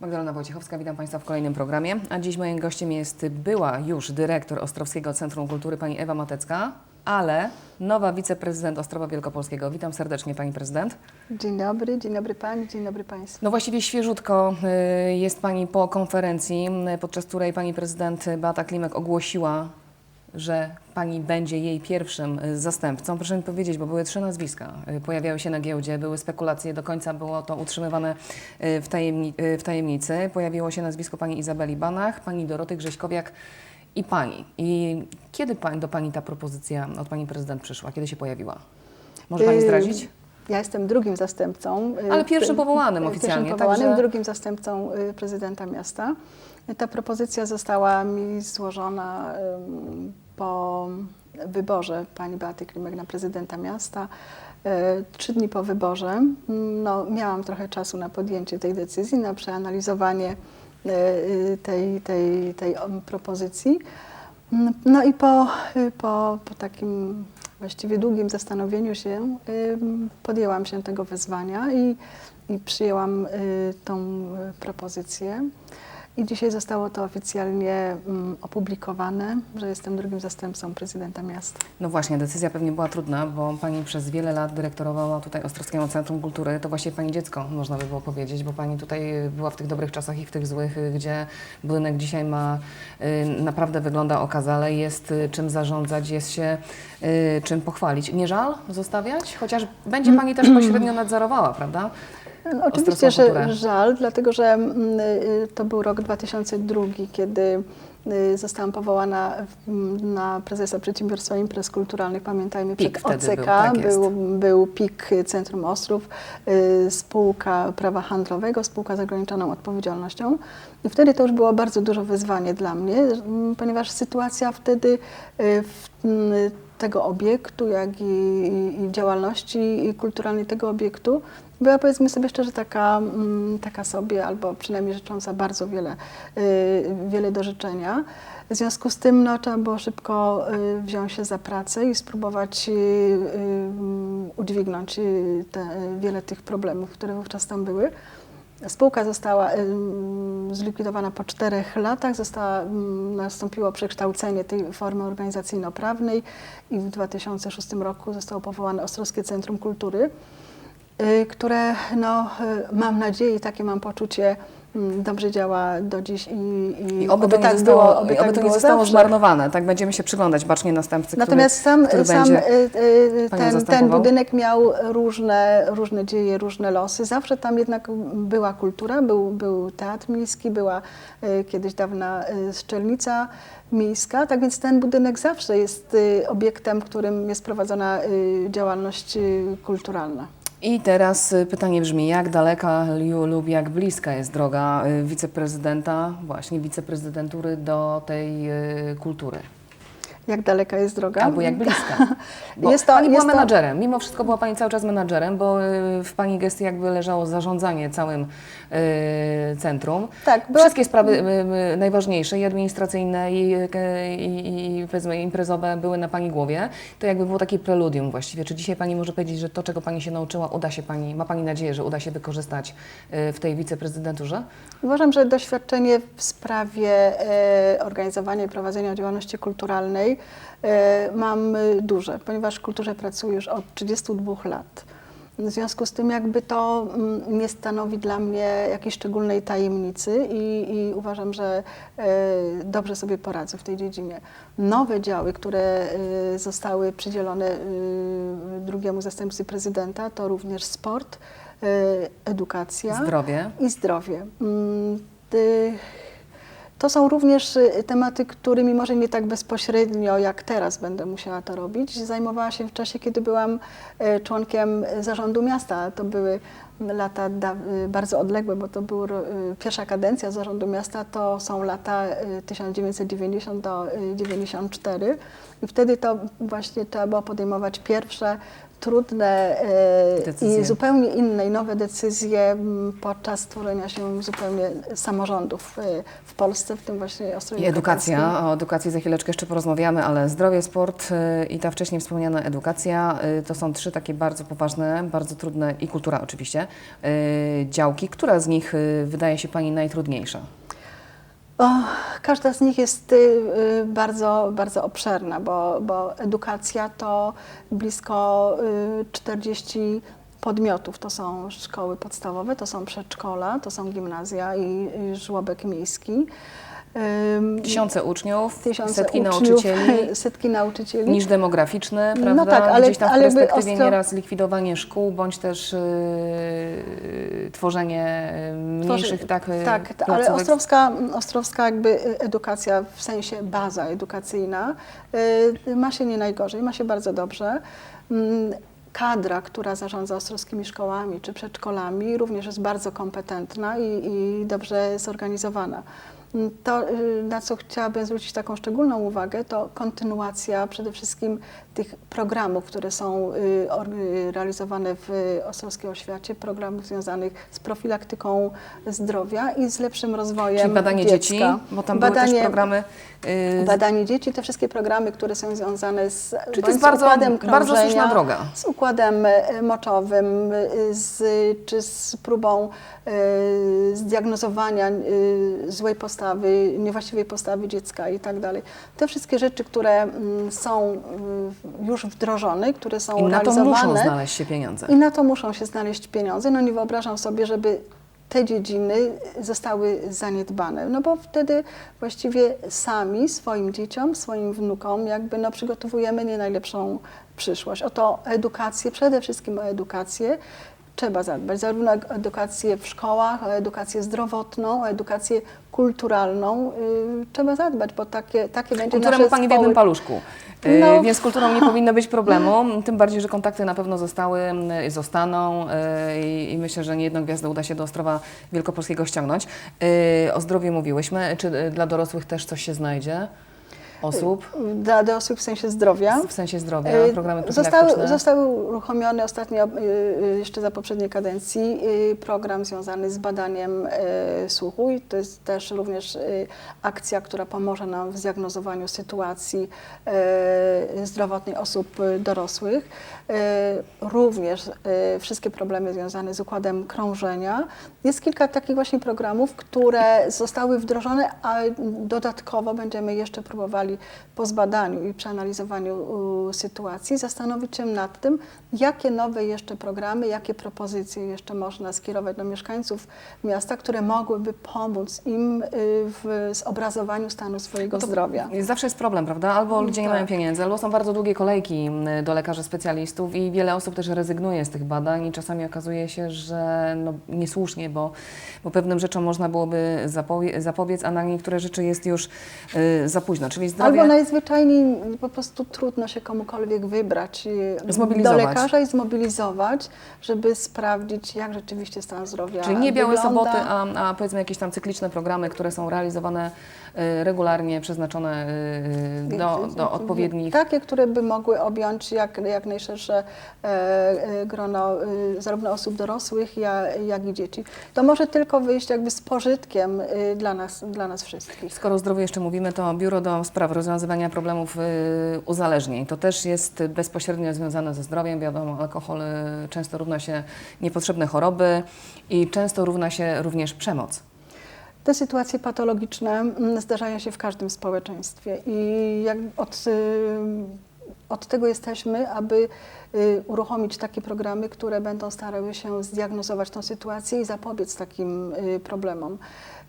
Magdalena Wojciechowska, witam Państwa w kolejnym programie. A dziś moim gościem jest była już dyrektor Ostrowskiego Centrum Kultury, pani Ewa Matecka, ale nowa wiceprezydent Ostrowa Wielkopolskiego. Witam serdecznie, pani prezydent. Dzień dobry, dzień dobry Pani, dzień dobry Państwu. No właściwie świeżutko y, jest Pani po konferencji, y, podczas której Pani prezydent Beata Klimek ogłosiła, że Pani będzie jej pierwszym y, zastępcą. Proszę mi powiedzieć, bo były trzy nazwiska, y, pojawiały się na giełdzie, były spekulacje, do końca było to utrzymywane y, w, tajemni- w tajemnicy. Pojawiło się nazwisko Pani Izabeli Banach, Pani Doroty Grześkowiak i Pani. I kiedy do Pani ta propozycja od Pani prezydent przyszła? Kiedy się pojawiła? Może Pani zdradzić? Ja jestem drugim zastępcą. Ale pierwszym powołanym oficjalnie, Pierwszym powołanym, także- drugim zastępcą prezydenta miasta. Ta propozycja została mi złożona po wyborze pani Beaty Klimek na prezydenta miasta. Y, Trzy dni po wyborze no, miałam trochę czasu na podjęcie tej decyzji, na przeanalizowanie y, y, tej, tej, tej propozycji. No i po, po, po takim właściwie długim zastanowieniu się podjęłam się tego wyzwania i, i przyjęłam tą propozycję. I dzisiaj zostało to oficjalnie mm, opublikowane, że jestem drugim zastępcą prezydenta miasta. No właśnie, decyzja pewnie była trudna, bo Pani przez wiele lat dyrektorowała tutaj Ostrowskiego Centrum Kultury. To właśnie Pani dziecko, można by było powiedzieć, bo Pani tutaj była w tych dobrych czasach i w tych złych, y, gdzie budynek dzisiaj ma, y, naprawdę wygląda okazale, jest y, czym zarządzać, jest się y, czym pochwalić. Nie żal zostawiać? Chociaż będzie Pani też pośrednio nadzorowała, prawda? No, oczywiście, że żal, dlatego że mm, y, to był rok 2002, kiedy y, zostałam powołana w- m, na prezesa Przedsiębiorstwa Imprez Kulturalnych. Pamiętajmy, PIK przed OCK był, tak był, był PIK Centrum Ostrów, y, spółka prawa handlowego, spółka z ograniczoną odpowiedzialnością. I wtedy to już było bardzo duże wyzwanie dla mnie, m, ponieważ sytuacja wtedy w, tego obiektu, jak i, i działalności kulturalnej tego obiektu była powiedzmy sobie szczerze taka, mm, taka sobie, albo przynajmniej życząca bardzo wiele, y, wiele do życzenia. W związku z tym no, trzeba było szybko y, wziąć się za pracę i spróbować y, udźwignąć te, wiele tych problemów, które wówczas tam były. Spółka została ym, zlikwidowana po czterech latach, została, ym, nastąpiło przekształcenie tej formy organizacyjno-prawnej i w 2006 roku zostało powołane Ostrowskie Centrum Kultury, które no, y, mam nadzieję, takie mam poczucie, mm, dobrze działa do dziś i, i, I oby to nie tak zostało, było, oby i tak oby to nie zostało zawsze. zmarnowane. Tak będziemy się przyglądać bacznie następcy, Natomiast który, sam, który sam y, y, ten, ten budynek miał różne, różne dzieje, różne losy. Zawsze tam jednak była kultura, był, był teatr miejski, była y, kiedyś dawna y, szczelnica miejska, tak więc ten budynek zawsze jest y, obiektem, w którym jest prowadzona y, działalność y, kulturalna. I teraz y, pytanie brzmi, jak daleka lub jak bliska jest droga y, wiceprezydenta, właśnie wiceprezydentury do tej y, kultury? Jak daleka jest droga? Albo jak bliska? Bo Jest to- pani była jest to- menadżerem, mimo wszystko była Pani cały czas menadżerem, bo y, w Pani gestii jakby leżało zarządzanie całym y, centrum. Tak, była- Wszystkie sprawy y, najważniejsze i administracyjne i, i, i powiedzmy imprezowe były na Pani głowie. To jakby było takie preludium właściwie. Czy dzisiaj Pani może powiedzieć, że to, czego Pani się nauczyła, uda się Pani, ma Pani nadzieję, że uda się wykorzystać w tej wiceprezydenturze? Uważam, że doświadczenie w sprawie organizowania i prowadzenia działalności kulturalnej e, mam e, duże, ponieważ w kulturze pracuję już od 32 lat. W związku z tym jakby to mm, nie stanowi dla mnie jakiejś szczególnej tajemnicy i, i uważam, że e, dobrze sobie poradzę w tej dziedzinie. Nowe działy, które e, zostały przydzielone e, drugiemu zastępcy prezydenta, to również sport, e, edukacja Zdrowie. i zdrowie. Y, To są również y, tematy, którymi może nie tak bezpośrednio jak teraz będę musiała to robić. Zajmowała się w czasie, kiedy byłam e, członkiem zarządu miasta. To były lata y, bardzo odległe, bo to była pierwsza kadencja zarządu miasta, to są lata y, 1990 do y, 94. I wtedy to właśnie trzeba było podejmować pierwsze trudne e, Decyzje. i zupełnie inne i nowe decyzje podczas tworzenia się zupełnie samorządów e, w Polsce, w tym właśnie Ostrowie I edukacja. O edukacji za chwileczkę jeszcze porozmawiamy, ale zdrowie, sport y, i ta wcześniej wspomniana edukacja to są trzy takie bardzo poważne, bardzo trudne i kultura oczywiście działki. Która z nich wydaje się Pani najtrudniejsza? O, każda z nich jest y, y, bardzo, bardzo obszerna, bo, bo edukacja to blisko y, 40 podmiotów. To są szkoły podstawowe, to są przedszkola, to są gimnazja i żłobek miejski. Tysiące uczniów, tysiące setki uczniów, nauczycieli, setki nauczycieli. niż demograficzny, No prawda? tak, ale- Gdzieś tam w ale perspektywie ostro- nieraz likwidowanie szkół, bądź też y, tworzenie y, mniejszych tak, y, Tak, t- ale placówek. ostrowska, ostrowska jakby edukacja, w sensie baza edukacyjna, y, ma się nie najgorzej, ma się bardzo dobrze. Mm, Kadra, która zarządza ostrowskimi szkołami czy przedszkolami, również jest bardzo kompetentna i, i dobrze zorganizowana. To, y, na co chciałabym zwrócić taką szczególną uwagę, to kontynuacja przede wszystkim tych programów, które są y, y, realizowane w Ostrowskiej Oświacie, programów związanych z profilaktyką zdrowia i z lepszym rozwojem Czyli badanie dziecka. dzieci, bo tam były też programy. y, Badanie dzieci, te wszystkie programy, które są związane z, Czyli to jest z bardzo, układem bardzo słuszna droga. z układem e, moczowym, z, czy z próbą zdiagnozowania złej postawy, niewłaściwej postawy dziecka i tak dalej. Te wszystkie rzeczy, które mm, są już wdrożone, które są I na to muszą znaleźć się pieniądze. I na to muszą się znaleźć pieniądze. No nie wyobrażam sobie, żeby te dziedziny zostały zaniedbane, no bo wtedy właściwie sami swoim dzieciom, swoim wnukom jakby no przygotowujemy nie najlepszą przyszłość. O to edukację, przede wszystkim o edukację trzeba zadbać, zarówno o edukację w szkołach, o edukację zdrowotną, o edukację kulturalną. Yy, trzeba zadbać, bo takie, takie będzie Kulturę nasze Pani w jednym paluszku, No. więc z kulturą nie powinno być problemu, tym bardziej, że kontakty na pewno zostały, y, zostaną y, i i myślę, że nie jedną gwiazdę uda się do Ostrowa Wielkopolskiego ściągnąć. Y, O zdrowiu mówiłyśmy, czy dla dorosłych też coś się znajdzie? Osób, Dla dorosłych w sensie zdrowia. w sensie zdrowia, Y, programy Zostały, zostały uruchomione ostatnio, y, y, jeszcze za poprzedniej kadencji, program związany z badaniem słuchu i to jest też również akcja, która pomoże nam w zdiagnozowaniu sytuacji zdrowotnej osób dorosłych. Y, Również y, wszystkie problemy związane z układem krążenia. Jest kilka takich właśnie programów, które zostały wdrożone, a dodatkowo będziemy jeszcze próbowali po zbadaniu i przeanalizowaniu sytuacji zastanowić się nad tym, jakie nowe jeszcze programy, jakie propozycje jeszcze można skierować do mieszkańców miasta, które mogłyby pomóc im y, w zobrazowaniu stanu swojego zdrowia. Zawsze jest problem, prawda? Albo ludzie nie Tak. mają pieniędzy, albo są bardzo długie kolejki do lekarzy specjalistów i wiele osób też rezygnuje z tych badań i czasami okazuje się, że no, niesłusznie, bo, bo pewnym rzeczom można byłoby zapowie- zapobiec, a na niektóre rzeczy jest już y, za późno. Czyli zdrowie... Albo najzwyczajniej po prostu trudno się komukolwiek wybrać y, do lekarza i zmobilizować, żeby sprawdzić, jak rzeczywiście stan zdrowia Czyli nie białe wygląda. soboty, a, a powiedzmy jakieś tam cykliczne programy, które są realizowane y, regularnie, przeznaczone y, do, do odpowiednich Takie, które by mogły objąć jak, jak najszersze e, e, grono e, zarówno osób dorosłych, jak, i dzieci. To może tylko wyjść jakby z pożytkiem dla nas, dla nas wszystkich. Skoro o zdrowiu jeszcze mówimy, to Biuro do Spraw Rozwiązywania Problemów Uzależnień. To też jest bezpośrednio związane ze zdrowiem. Wiadomo, alkohol często równa się niepotrzebne choroby i często równa się również przemoc. Te sytuacje patologiczne mm, zdarzają się w każdym społeczeństwie i jak od, y, od tego jesteśmy, aby y, uruchomić takie programy, które będą starały się zdiagnozować tą sytuację i zapobiec takim y, problemom.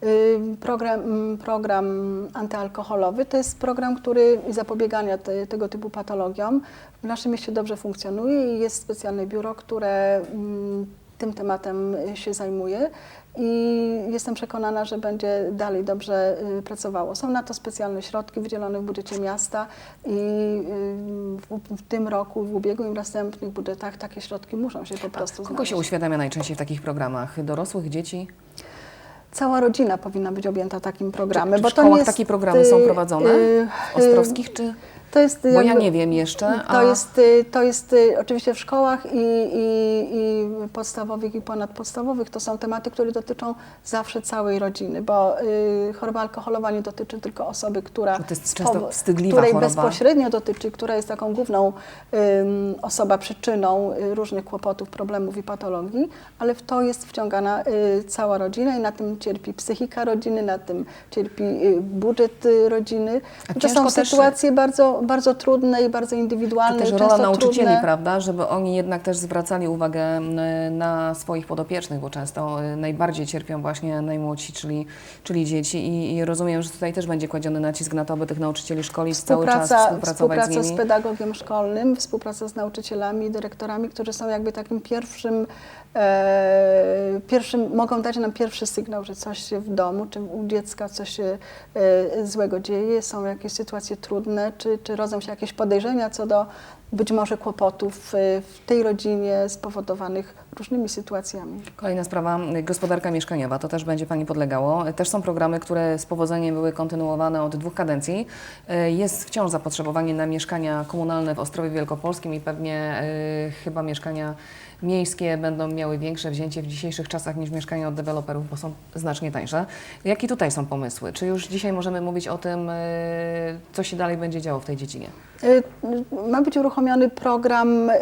Y, Program, program antyalkoholowy to jest program, który zapobiegania te, tego typu patologiom w naszym mieście dobrze funkcjonuje i jest specjalne biuro, które mm, tym tematem się zajmuje i jestem przekonana, że będzie dalej dobrze y, pracowało. Są na to specjalne środki wydzielone w budżecie miasta i y, w, w tym roku, w ubiegłym i następnych budżetach takie środki muszą się po prostu Kogo znaleźć. się uświadamia najczęściej w takich programach? Dorosłych, dzieci? Cała rodzina powinna być objęta takim programem. czy w bo szkołach nie jest, takie programy są y, prowadzone? y, Ostrowskich czy... To jest Bo ja nie wiem jeszcze, To a jest, y, to jest y, oczywiście w szkołach i, i, i podstawowych i ponadpodstawowych to są tematy, które dotyczą zawsze całej rodziny, bo y, choroba alkoholowa nie dotyczy tylko osoby, która To jest często wstydliwa której choroba. bezpośrednio dotyczy, która jest taką główną ym, osoba przyczyną y, różnych kłopotów, problemów i patologii, ale w to jest wciągana y, cała rodzina i na tym cierpi psychika rodziny, na tym cierpi y, budżet y, rodziny. A to są sytuacje bardzo, bardzo trudne i bardzo to indywidualne. też i rola nauczycieli, trudne. prawda, żeby oni jednak też zwracali uwagę m, na swoich podopiecznych, bo często y, najbardziej cierpią właśnie najmłodsi, czyli, czyli dzieci i, i rozumiem, że tutaj też będzie kładziony nacisk na to, aby tych nauczycieli szkolić cały czas, Współpraca, współpracować współpraca z z nimi. pedagogiem szkolnym, współpraca z nauczycielami, dyrektorami, którzy są jakby takim pierwszym, e, pierwszym, mogą dać nam pierwszy sygnał, że coś się w domu, czy u dziecka coś się e, złego dzieje, są jakieś sytuacje trudne, czy, czy rodzą się jakieś podejrzenia co do być może kłopotów e, w tej rodzinie spowodowanych różnymi sytuacjami. Kolejna sprawa, y, gospodarka mieszkaniowa, to też będzie Pani podlegało. Y, Też są programy, które z powodzeniem były kontynuowane od dwóch kadencji. Y, Jest wciąż zapotrzebowanie na mieszkania komunalne w Ostrowie Wielkopolskim i pewnie y, chyba mieszkania miejskie będą miały większe wzięcie w dzisiejszych czasach niż mieszkania od deweloperów, bo są znacznie tańsze. Jakie tutaj są pomysły? Czy już dzisiaj możemy mówić o tym, y, co się dalej będzie działo w tej dziedzinie? Y, Ma być uruchomiony program y,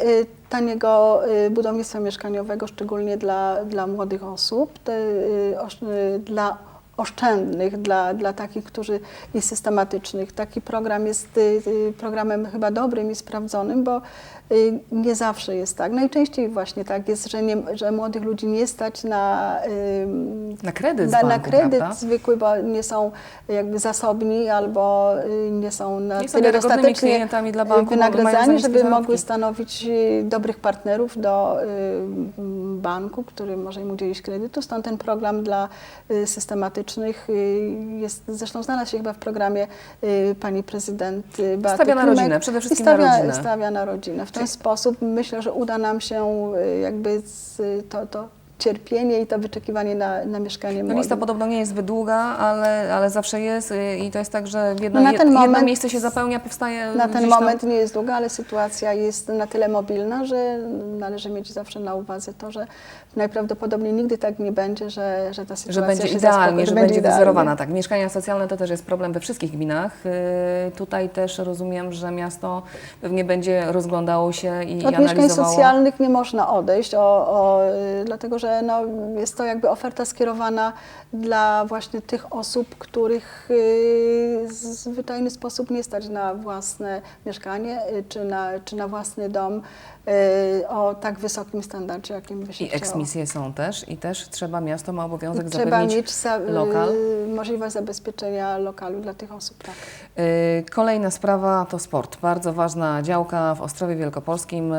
taniego y, budownictwa mieszkaniowego, szczególnie dla, dla młodych osób, dla oszczędnych, dla, dla takich, którzy i systematycznych. Taki program jest y, y, programem chyba dobrym i sprawdzonym, bo y, nie zawsze jest tak. Najczęściej właśnie tak jest, że, nie, że młodych ludzi nie stać na, Na kredyt na, na banku, kredyt prawda? zwykły, bo nie są jakby zasobni albo nie są na Nie tyle dostatecznie klientami dla banku, wynagradzani, żeby mogły stanowić dobrych partnerów do banku, który może im udzielić kredytu. Stąd ten program dla systematycznych y, jest, zresztą znalazł się chyba w programie y, pani prezydent y, Beaty Stawia na rodzinę, przede wszystkim stawia, na rodzinę. Stawia na rodzinę. W ten Czyli- sposób myślę, że uda nam się jakby z, to, to cierpienie i to wyczekiwanie na, na mieszkanie No młodym. lista podobno nie jest zbyt długa, ale, ale zawsze jest i to jest tak, że w jedno, No na ten jedno moment- miejsce się zapełnia, powstaje Na ten gdzieś tam- moment nie jest długa, ale sytuacja jest na tyle mobilna, że należy mieć zawsze na uwadze to, że najprawdopodobniej nigdy tak nie będzie, że, że ta sytuacja Że będzie się idealnie, że będzie wyzerowana. Tak, mieszkania socjalne to też jest problem we wszystkich gminach. Y, Tutaj też rozumiem, że miasto pewnie będzie rozglądało się i, i Od mieszkań analizowało. socjalnych nie można odejść, o, o, y, dlatego że no, jest to jakby oferta skierowana dla właśnie tych osób, których y, w zwyczajny sposób nie stać na własne mieszkanie y, czy na, czy na własny dom y, o tak wysokim standardzie, jakim by się I chciało. eksmisje są też i też trzeba, miasto ma obowiązek Trzeba zapewnić mieć za, lokal. możliwość zabezpieczenia lokalu dla tych osób, tak. Kolejna sprawa to sport. Bardzo ważna działka w Ostrowie Wielkopolskim.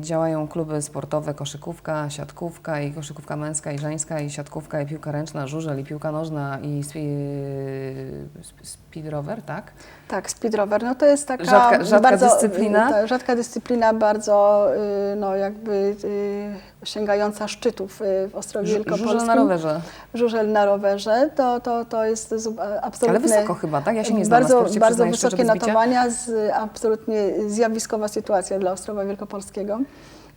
Działają kluby sportowe, koszykówka, siatkówka i koszykówka męska i żeńska i siatkówka i piłka ręczna, żużel i piłka nożna i spi- speed rower, tak? Tak, speed rower, no to jest taka Rzadka- rzadka bardzo, dyscyplina? y, Ta, rzadka dyscyplina, bardzo y, no jakby y, sięgająca szczytów w Ostrowie Wielkopolskim. Żużel na rowerze. Żużel na rowerze, to, to, to jest absolutnie... Ale wysoko chyba, tak? Ja się nie znam bardzo, sporcie, Bardzo szczerze, wysokie notowania, z, absolutnie zjawiskowa sytuacja dla Ostrowa Wielkopolskiego.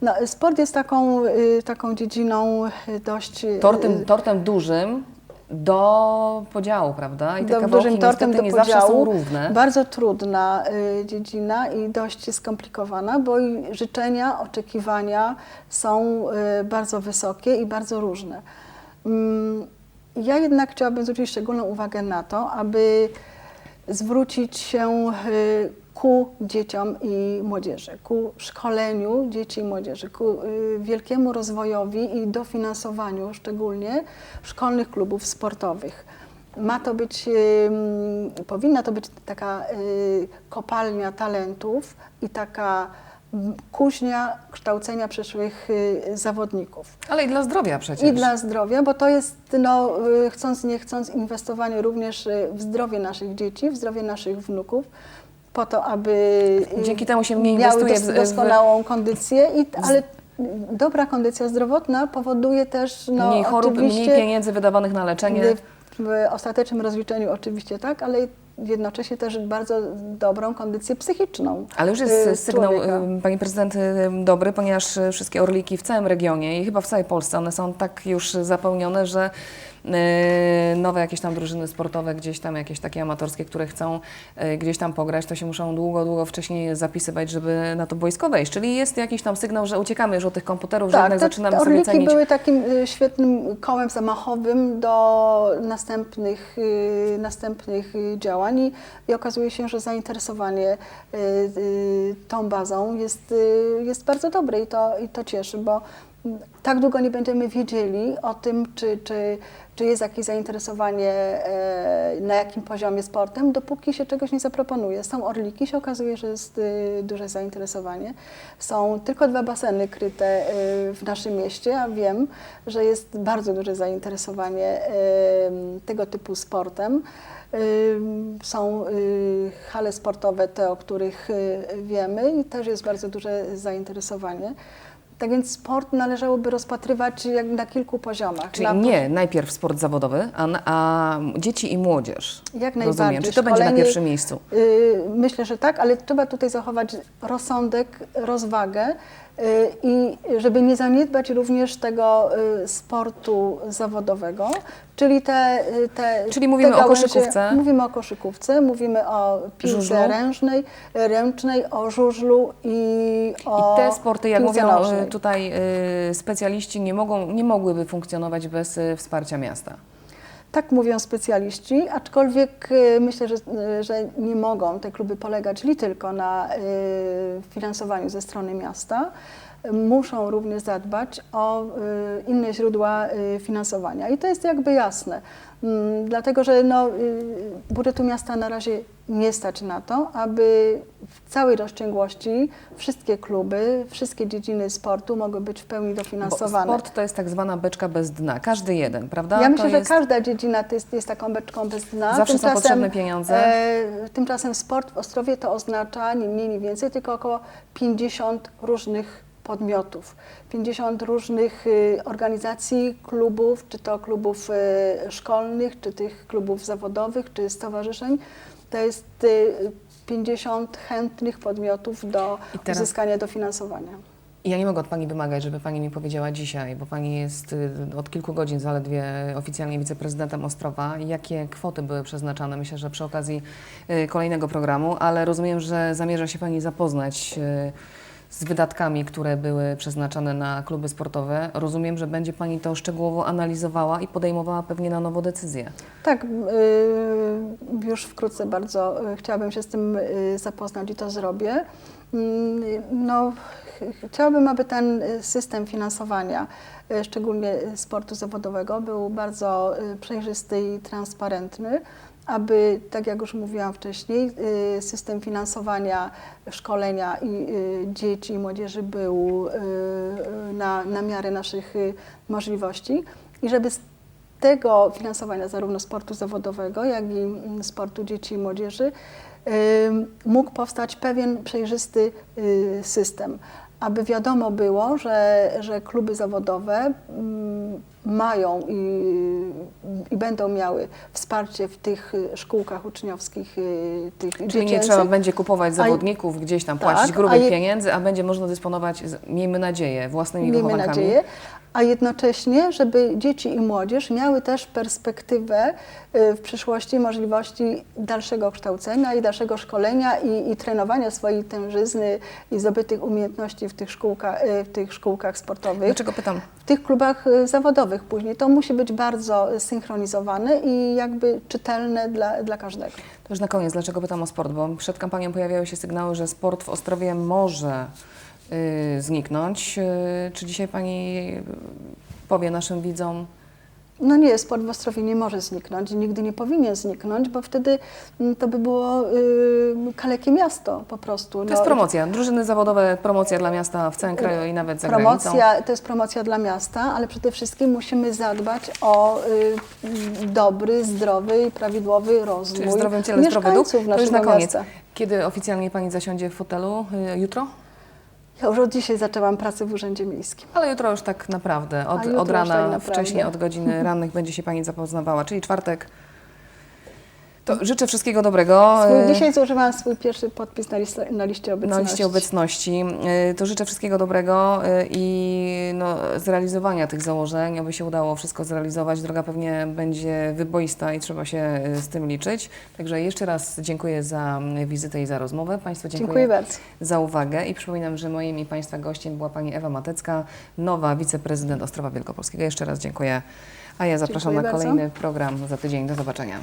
No, sport jest taką, y, taką dziedziną y, dość... y, Tortem, tortem dużym do podziału, prawda? I te do- kawałki dużym tortem do nie zawsze są podziału. równe. Bardzo trudna dziedzina i dość skomplikowana, bo i życzenia, oczekiwania są bardzo wysokie i bardzo różne. Mm, Ja jednak chciałabym zwrócić szczególną uwagę na to, aby zwrócić się ku dzieciom i młodzieży, ku szkoleniu dzieci i młodzieży, ku y, wielkiemu rozwojowi i dofinansowaniu szczególnie szkolnych klubów sportowych. Ma to być, powinna to być taka y, kopalnia talentów i taka kuźnia kształcenia przyszłych y, zawodników. Ale i dla zdrowia przecież. I dla zdrowia, bo to jest, no, chcąc nie chcąc, inwestowanie również w zdrowie naszych dzieci, w zdrowie naszych wnuków, po to, aby y, Dzięki temu się mniej miały inwestuje dos, w- w- doskonałą kondycję, i, ale dobra kondycja zdrowotna powoduje też no, mniej chorób, mniej pieniędzy wydawanych na leczenie. w, w ostatecznym rozliczeniu oczywiście tak, ale jednocześnie też bardzo dobrą kondycję psychiczną. Ale już jest y, sygnał, człowieka. y, pani prezydent, y, dobry, ponieważ wszystkie orliki w całym regionie i chyba w całej Polsce, one są tak już zapełnione, że nowe jakieś tam drużyny sportowe, gdzieś tam jakieś takie amatorskie, które chcą y, gdzieś tam pograć, to się muszą długo, długo wcześniej zapisywać, żeby na to boisko wejść. Czyli jest jakiś tam sygnał, że uciekamy już od tych komputerów, że jednak te- zaczynamy te sobie cenić. były takim y, świetnym kołem zamachowym do następnych, y, następnych y, działań i, i okazuje się, że zainteresowanie y, y, tą bazą jest, y, jest bardzo dobre i to, i to cieszy, bo tak długo nie będziemy wiedzieli o tym, czy, czy, czy jest jakieś zainteresowanie e, na jakim poziomie sportem, dopóki się czegoś nie zaproponuje. Są orliki, się okazuje, że jest y, duże zainteresowanie. Są tylko dwa baseny kryte y, w naszym mieście, a wiem, że jest bardzo duże zainteresowanie tego typu sportem. Są hale sportowe, te, o których wiemy, i też jest bardzo duże zainteresowanie. Tak więc sport należałoby rozpatrywać jak na kilku poziomach. Czyli na nie najpierw sport zawodowy, a, a dzieci i młodzież. Jak Rozumiem. najbardziej. Czy to będzie na pierwszym miejscu? Y, Myślę, że tak, ale trzeba tutaj zachować rozsądek, rozwagę y, i żeby nie zaniedbać również tego y, sportu zawodowego, czyli te, te Czyli mówimy te o koszykówce? Mówimy o koszykówce, mówimy o piłce ręcznej, ręcznej, o żużlu i o I te sporty, jak mówią nożnej. y, tutaj y, specjaliści, nie, mogą, nie mogłyby funkcjonować bez y, wsparcia miasta. Tak mówią specjaliści, aczkolwiek myślę, że, że nie mogą te kluby polegać li tylko na finansowaniu ze strony miasta. Muszą również zadbać o y, inne źródła y, finansowania. I to jest jakby jasne, Mm, dlatego że no, y, budżetu miasta na razie nie stać na to, aby w całej rozciągłości wszystkie kluby, wszystkie dziedziny sportu mogły być w pełni Bo dofinansowane. sport to jest tak zwana beczka bez dna. Każdy jeden, prawda? Ja myślę, to że jest... każda dziedzina to jest, jest taką beczką bez dna. Zawsze są potrzebne pieniądze. E, tymczasem sport w Ostrowie to oznacza nie mniej, nie więcej, tylko około 50 różnych podmiotów, 50 różnych y, organizacji, klubów, czy to klubów y, szkolnych, czy tych klubów zawodowych, czy stowarzyszeń. To jest y, 50 chętnych podmiotów do teraz- uzyskania dofinansowania. Ja nie mogę od Pani wymagać, żeby Pani mi powiedziała dzisiaj, bo Pani jest y, od kilku godzin zaledwie oficjalnie wiceprezydentem Ostrowa, jakie kwoty były przeznaczane. Myślę, że przy okazji y, kolejnego programu, ale rozumiem, że zamierza się Pani zapoznać y, z wydatkami, które były przeznaczane na kluby sportowe. Rozumiem, że będzie Pani to szczegółowo analizowała i podejmowała pewnie na nowo decyzję. Tak, y, już wkrótce bardzo y, chciałabym się z tym y, zapoznać i to zrobię. Mm, No, ch- chciałabym, aby ten system finansowania, y, szczególnie sportu zawodowego, był bardzo y, przejrzysty i transparentny, aby, tak jak już mówiłam wcześniej, y, system finansowania szkolenia i dzieci i młodzieży był na, na miarę naszych możliwości i żeby z tego finansowania zarówno sportu zawodowego, jak i mm, sportu dzieci i młodzieży mógł powstać pewien przejrzysty y, system, aby wiadomo było, że, że kluby zawodowe mm, mają i, i będą miały wsparcie w tych y, szkółkach uczniowskich, y, tych Czyli nie dziecięcych. trzeba będzie kupować A- zawodników, gdzieś tam Tak, płacić a grubych je- pieniędzy, a będzie można dysponować, miejmy nadzieję, własnymi Miejmy wychowankami. nadzieję, a jednocześnie, żeby dzieci i młodzież miały też perspektywę y, w przyszłości możliwości dalszego kształcenia i dalszego szkolenia i, i trenowania swojej tężyzny i zdobytych umiejętności w tych, szkółka, y, w tych szkółkach sportowych, Dlaczego pytam? w tych klubach y, zawodowych później. To musi być bardzo synchronizowane i jakby czytelne dla, dla każdego. To już na koniec, dlaczego pytam o sport? Bo przed kampanią pojawiały się sygnały, że sport w Ostrowie może zniknąć. Y, czy dzisiaj Pani y, powie naszym widzom, No nie, sport w Ostrowie nie może zniknąć i nigdy nie powinien zniknąć, bo wtedy mm, to by było y, kalekie miasto po prostu. to jest promocja, drużyny zawodowe, promocja dla miasta w całym kraju i nawet za granicą. Promocja, to jest promocja dla miasta, ale przede wszystkim musimy zadbać o y, mm, dobry, zdrowy i prawidłowy rozwój Czyli w zdrowym ciele, zdrowy duch. To już na koniec. miasta. Kiedy oficjalnie Pani zasiądzie w fotelu? Y, jutro? Ja już od dzisiaj zaczęłam pracę w Urzędzie Miejskim. Ale jutro już tak naprawdę, od, od już rana, tak naprawdę. wcześniej od godziny rannych będzie się Pani zapoznawała, czyli czwartek To życzę wszystkiego dobrego. Swój, E, dzisiaj zużywałam swój pierwszy podpis na, list, na liście obecności. na liście obecności. Y, To życzę wszystkiego dobrego y, i no, zrealizowania tych założeń, aby się udało wszystko zrealizować. Droga pewnie będzie wyboista i trzeba się z tym liczyć. Także jeszcze raz dziękuję za y, wizytę i za rozmowę. Państwu dziękuję, Dziękuję bardzo. za uwagę i przypominam, że moim i Państwa gościem była Pani Ewa Matecka, nowa wiceprezydent Ostrowa Wielkopolskiego. Jeszcze raz dziękuję. A ja zapraszam Dziękuję na bardzo. kolejny program za tydzień. Do zobaczenia.